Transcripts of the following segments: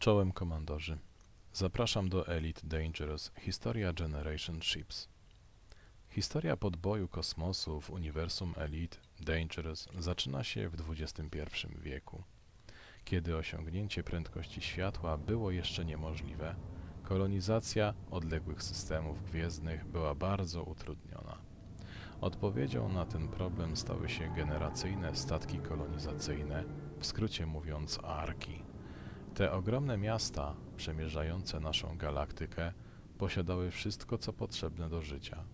Czołem komandorzy. Zapraszam do Elite Dangerous Historia Generation Ships. Historia podboju kosmosu w uniwersum Elite Dangerous zaczyna się w XXI wieku. Kiedy osiągnięcie prędkości światła było jeszcze niemożliwe, kolonizacja odległych systemów gwiezdnych była bardzo utrudniona. Odpowiedzią na ten problem stały się generacyjne statki kolonizacyjne, w skrócie mówiąc ARKI. Te ogromne miasta, przemierzające naszą galaktykę, posiadały wszystko, co potrzebne do życia.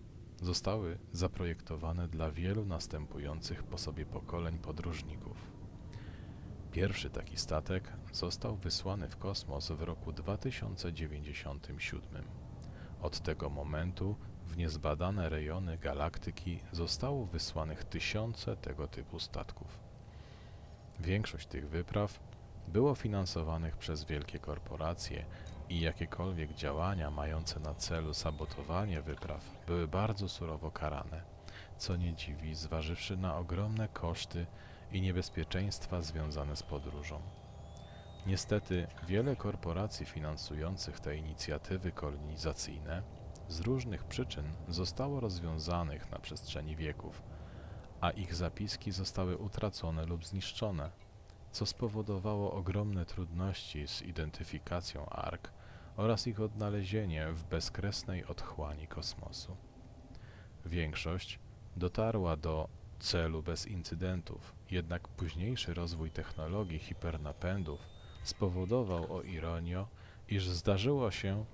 Zostały zaprojektowane dla wielu następujących po sobie pokoleń podróżników. Pierwszy taki statek został wysłany w kosmos w roku 2097. Od tego momentu w niezbadane rejony galaktyki zostało wysłanych tysiące tego typu statków. Większość tych wypraw było finansowanych przez wielkie korporacje i jakiekolwiek działania mające na celu sabotowanie wypraw były bardzo surowo karane, co nie dziwi, zważywszy na ogromne koszty i niebezpieczeństwa związane z podróżą. Niestety, wiele korporacji finansujących te inicjatywy kolonizacyjne z różnych przyczyn zostało rozwiązanych na przestrzeni wieków, a ich zapiski zostały utracone lub zniszczone co spowodowało ogromne trudności z identyfikacją ARK oraz ich odnalezienie w bezkresnej otchłani kosmosu. Większość dotarła do celu bez incydentów, jednak późniejszy rozwój technologii hipernapędów spowodował, o ironio, iż zdarzyło się,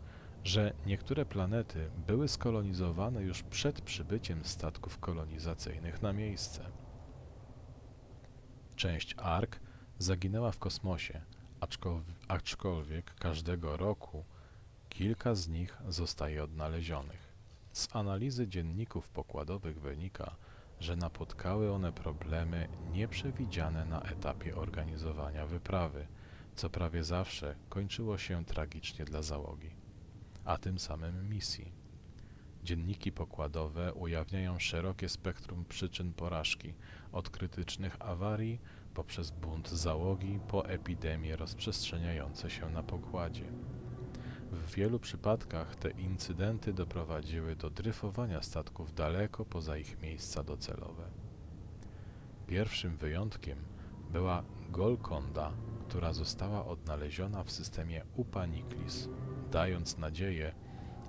że niektóre planety były skolonizowane już przed przybyciem statków kolonizacyjnych na miejsce. Część ARK zaginęła w kosmosie, aczkolwiek, każdego roku kilka z nich zostaje odnalezionych. Z analizy dzienników pokładowych wynika, że napotkały one problemy nieprzewidziane na etapie organizowania wyprawy, co prawie zawsze kończyło się tragicznie dla załogi, a tym samym misji. Dzienniki pokładowe ujawniają szerokie spektrum przyczyn porażki, od krytycznych awarii poprzez bunt załogi po epidemie rozprzestrzeniające się na pokładzie. W wielu przypadkach te incydenty doprowadziły do dryfowania statków daleko poza ich miejsca docelowe. Pierwszym wyjątkiem była Golconda, która została odnaleziona w systemie Upaniklis, dając nadzieję,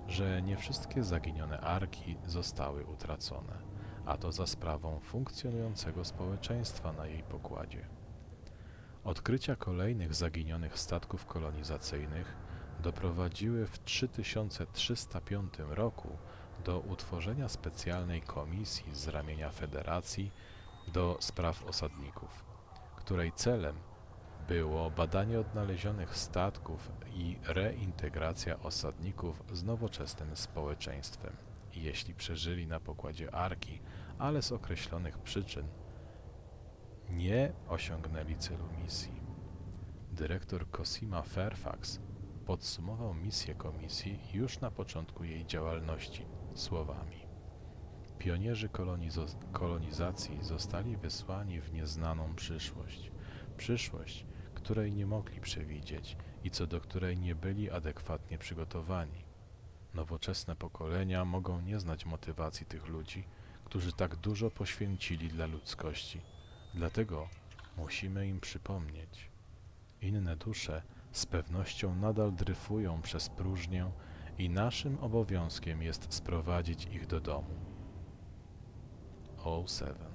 że nie wszystkie zaginione arki zostały utracone, a to za sprawą funkcjonującego społeczeństwa na jej pokładzie. Odkrycia kolejnych zaginionych statków kolonizacyjnych doprowadziły w 3305 roku do utworzenia specjalnej komisji z ramienia Federacji do spraw osadników, której celem było badanie odnalezionych statków i reintegracja osadników z nowoczesnym społeczeństwem, jeśli przeżyli na pokładzie Arki, ale z określonych przyczyn nie osiągnęli celu misji. Dyrektor Cosima Fairfax podsumował misję komisji już na początku jej działalności słowami. Pionierzy kolonizacji zostali wysłani w nieznaną przyszłość. Przyszłość, której nie mogli przewidzieć i co do której nie byli adekwatnie przygotowani. Nowoczesne pokolenia mogą nie znać motywacji tych ludzi, którzy tak dużo poświęcili dla ludzkości. Dlatego musimy im przypomnieć. Inne dusze z pewnością nadal dryfują przez próżnię i naszym obowiązkiem jest sprowadzić ich do domu. O7